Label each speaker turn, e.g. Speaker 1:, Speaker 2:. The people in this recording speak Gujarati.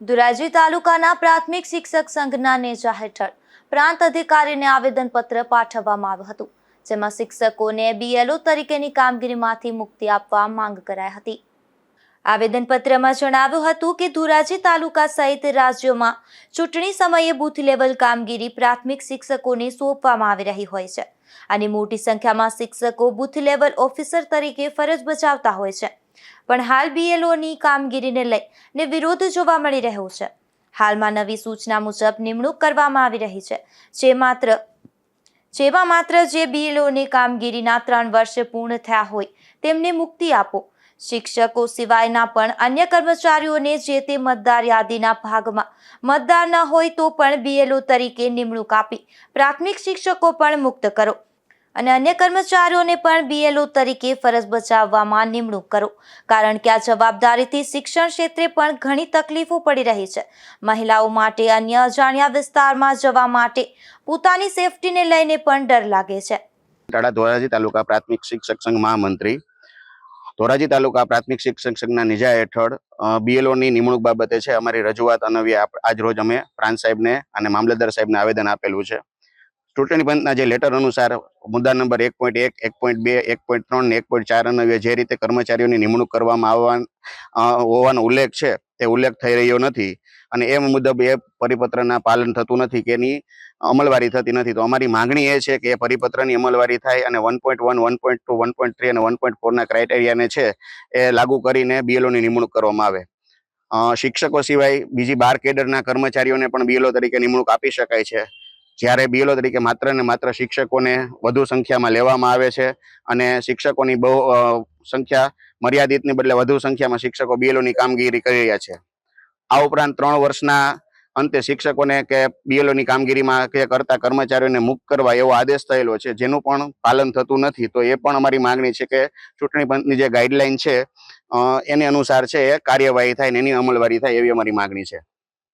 Speaker 1: ધોરાજી તાલુકાના પ્રાથમિક શિક્ષક સંઘના નેજા હેઠળ પ્રાંત અધિકારીને આવેદનપત્ર પાઠવવામાં આવ્યું હતું, જેમાં શિક્ષકોને બીએલઓ તરીકેની કામગીરીમાંથી મુક્તિ આપવા માંગ કરાઈ હતી. આવેદનપત્રમાં જણાવ્યું હતું કે ધોરાજી તાલુકા સહિત રાજ્યોમાં ચૂંટણી સમયે બુથ લેવલ કામગીરી પ્રાથમિક શિક્ષકોને સોંપવામાં આવી રહી હોય છે. અને મોટી સંખ્યામાં શિક્ષકો બૂથ લેવલ ઓફિસર તરીકે ફરજ બજાવતા હોય છે. પણ હાલ બીએલઓની કામગીરીને લઈને વિરોધ જોવા મળી રહ્યો છે. હાલમાં નવી સૂચના મુજબ નિમણૂક કરવામાં આવી રહી છે. જે માત્ર જેમાં માત્ર જે બીએલઓની કામગીરીના ત્રણ વર્ષ પૂર્ણ થયા હોય તેમને મુક્તિ આપો. શિક્ષકો સિવાયના પણ અન્ય કર્મચારીઓને જે તે મતદાર યાદીના ભાગમાં મતદાર ન હોય તો પણ બીએલઓ તરીકે નિમણૂક આપી પ્રાથમિક શિક્ષકો પણ મુક્ત કરો. અને અન્ય કર્મચારીઓને પણ બીએલઓ તરીકે ફરજ બજાવવામાં નિમણૂક કરો. કારણ કે આ જવાબદારીથી શિક્ષણ ક્ષેત્રે પણ ઘણી તકલીફો પડી રહી છે. મહિલાઓ માટે અન્ય અજાણ્યા વિસ્તારમાં જવા માટે પોતાની સેફટીને લઈને પણ ડર લાગે છે.
Speaker 2: ટાડા ધોરાજી તાલુકા પ્રાથમિક શિક્ષક સંઘ મહામંત્રી. ધોરાજી તાલુકા પ્રાથમિક શિક્ષક સંઘના નિજા હેઠળ બીએલઓની નિમણૂક બાબતે છે અમારી રજૂઆત અનવી આજ રોજ અમે પ્રાંત સાહેબને અને મામલતદાર સાહેબને આવેદન આપેલું છે. ચૂંટણી પંચના જે લેટર અનુસાર મુદ્દા નંબર એક પોઈન્ટ એક એક પોઈન્ટ બે, એક પોઈન્ટ ત્રણ એક પોઈન્ટ ચાર અને જે રીતે કર્મચારીઓની નિમણૂક કરવામાં આવવા હોવાનો ઉલ્લેખ છે, તે ઉલ્લેખ થઈ રહ્યો નથી. અને એ મુજબ એ પરિપત્રના પાલન થતું નથી કે એની અમલવારી થતી નથી. તો અમારી માંગણી એ છે કે એ પરિપત્રની અમલવારી થાય અને one point one one point two one point three અને વન પોઈન્ટ ફોરના ક્રાઇટેરિયાને છે, એ લાગુ કરીને બીએલઓની નિમણૂક કરવામાં આવે. શિક્ષકો સિવાય બીજી બાર કેડરના કર્મચારીઓને પણ બીએલઓ તરીકે નિમણૂક આપી શકાય છે. જ્યારે બીએલઓ તરીકે માત્ર ને માત્ર શિક્ષકોને વધુ સંખ્યામાં લેવામાં આવે છે અને શિક્ષકોની બહુ સંખ્યા મર્યાદિતની બદલે વધુ સંખ્યામાં શિક્ષકો બીએલઓની કામગીરી કરી રહ્યા છે. આ ઉપરાંત ત્રણ વર્ષના અંતે શિક્ષકોને કે બીએલઓની કામગીરીમાં કે કરતા કર્મચારીઓને મુક્ત કરવા એવો આદેશ થયેલો છે, જેનું પણ પાલન થતું નથી, તો એ પણ અમારી માંગણી છે કે ચૂંટણી પંચની જે ગાઈડલાઈન છે એને અનુસાર છે એ કાર્યવાહી થાય ને એની અમલવારી થાય એવી અમારી માગણી છે.